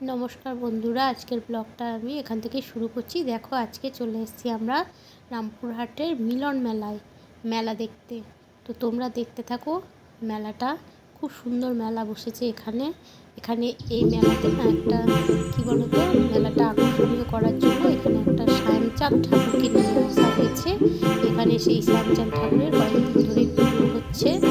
নমস্কার বন্ধুরা, আজকের ব্লগটা আমি এখান থেকে শুরু করছি। দেখো, আজকে চলে এসেছি আমরা রামপুরহাটের মিলন মেলায়, মেলা দেখতে। তো তোমরা দেখতে থাকো মেলাটা। খুব সুন্দর মেলা বসেছে এখানে। এখানে এই মেলাতে না একটা, কী বলতো, মেলাটা আকর্ষণীয় করার জন্য এখানে একটা শ্যামচাঁদ ঠাকুরকে নিয়ে আসা হয়েছে। এখানে সেই শ্যামচাঁদ ঠাকুরের কয়েকদিন ধরে হচ্ছে।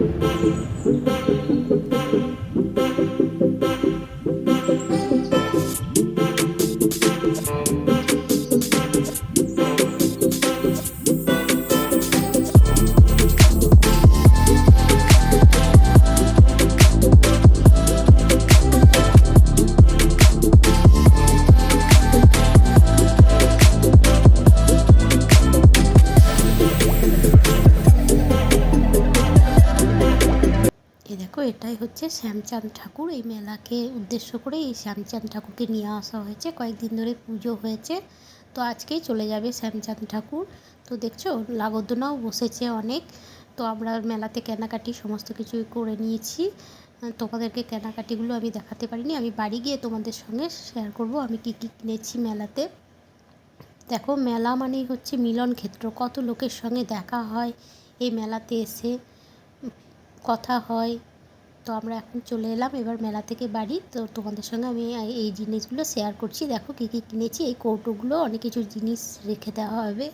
Thank you. এই দেখো, এটাই হচ্ছে শ্যামচাঁদ ঠাকুর। এই মেলাকে উদ্দেশ্য করে এই শ্যামচাঁদ ঠাকুরকে নিয়ে আসা হয়েছে। কয়েকদিন ধরে পুজো হয়েছে। তো আজকেই চলে যাবে শ্যামচাঁদ ঠাকুর। তো দেখছ লাগদনাও বসেছে অনেক। তো আমরা মেলাতে কেনাকাটি সমস্ত কিছুই করে নিয়েছি। তোমাদেরকে কেনাকাটিগুলো আমি দেখাতে পারিনি। আমি বাড়ি গিয়ে তোমাদের সঙ্গে শেয়ার করব। আমি কী কী কিনেছি মেলাতে। দেখো, মেলা মানেই হচ্ছে মিলন ক্ষেত্র। কত লোকের সঙ্গে দেখা হয় এই মেলাতে এসে। কথা হয়। তো আমরা এখন চলে এলাম এবার মেলা থেকে বাড়ি। তো তোমাদের সঙ্গে আমি এই জিনিসগুলো শেয়ার করছি। দেখো কী কী কিনেছি। এই কৌটোগুলো অনেক কিছু জিনিস রেখে দেওয়া হবে।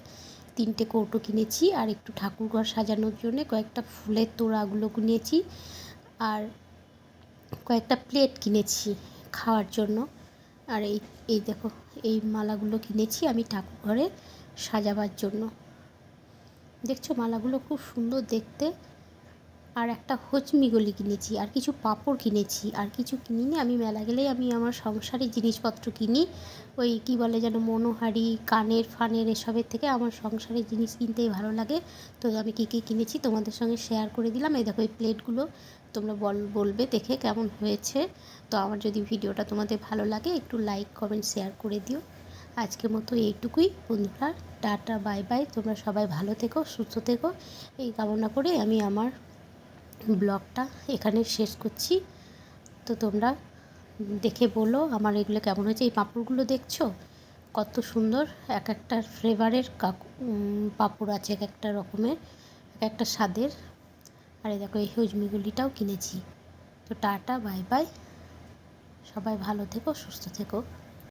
তিনটে কৌটো কিনেছি আর একটু ঠাকুর ঘর সাজানোর জন্য কয়েকটা ফুলের তোড়াগুলো কিনেছি আর কয়েকটা প্লেট কিনেছি খাওয়ার জন্য। আর এই এই দেখো, এই মালাগুলো কিনেছি আমি ঠাকুর ঘরে সাজাবার জন্য। দেখছ মালাগুলো খুব সুন্দর দেখতে। আর একটা হচমিগলি কিনেছি, আর কিছু পাঁপড় কিনেছি, আর কিছু কিনিনি। আমি মেলা গেলেই আমি আমার সংসারের জিনিসপত্র কিনি। ওই কী বলে যেন মনোহারি, কানের ফানের এসবের থেকে আমার সংসারের জিনিস কিনতেই ভালো লাগে। তো আমি কী কী কিনেছি তোমাদের সঙ্গে শেয়ার করে দিলাম। এই দেখো, এই প্লেটগুলো তোমরা বল, বলবে দেখে কেমন হয়েছে। তো আমার যদি ভিডিওটা তোমাদের ভালো লাগে, একটু লাইক কমেন্ট শেয়ার করে দিও। আজকের মতো এইটুকুই। বন্ধুরা, টাটা বাই বাই তোমরা সবাই ভালো থেকো, সুস্থ থেকো। এই কামনা করে আমি আমার ব্লগটা এখানে শেষ করছি। তো তোমরা দেখে বলো আমার এগুলো কেমন হয়েছে। এই পাঁপড়গুলো দেখছ? কত সুন্দর। এক একটা ফ্লেভারের কাকু পাঁপড় আছে এক একটা রকমের, এক একটা স্বাদের। আর এই দেখো, এই হজমিগুলিটাও কিনেছি। তো টাটা, বাই বাই। সবাই ভালো থেকো, সুস্থ থেকো।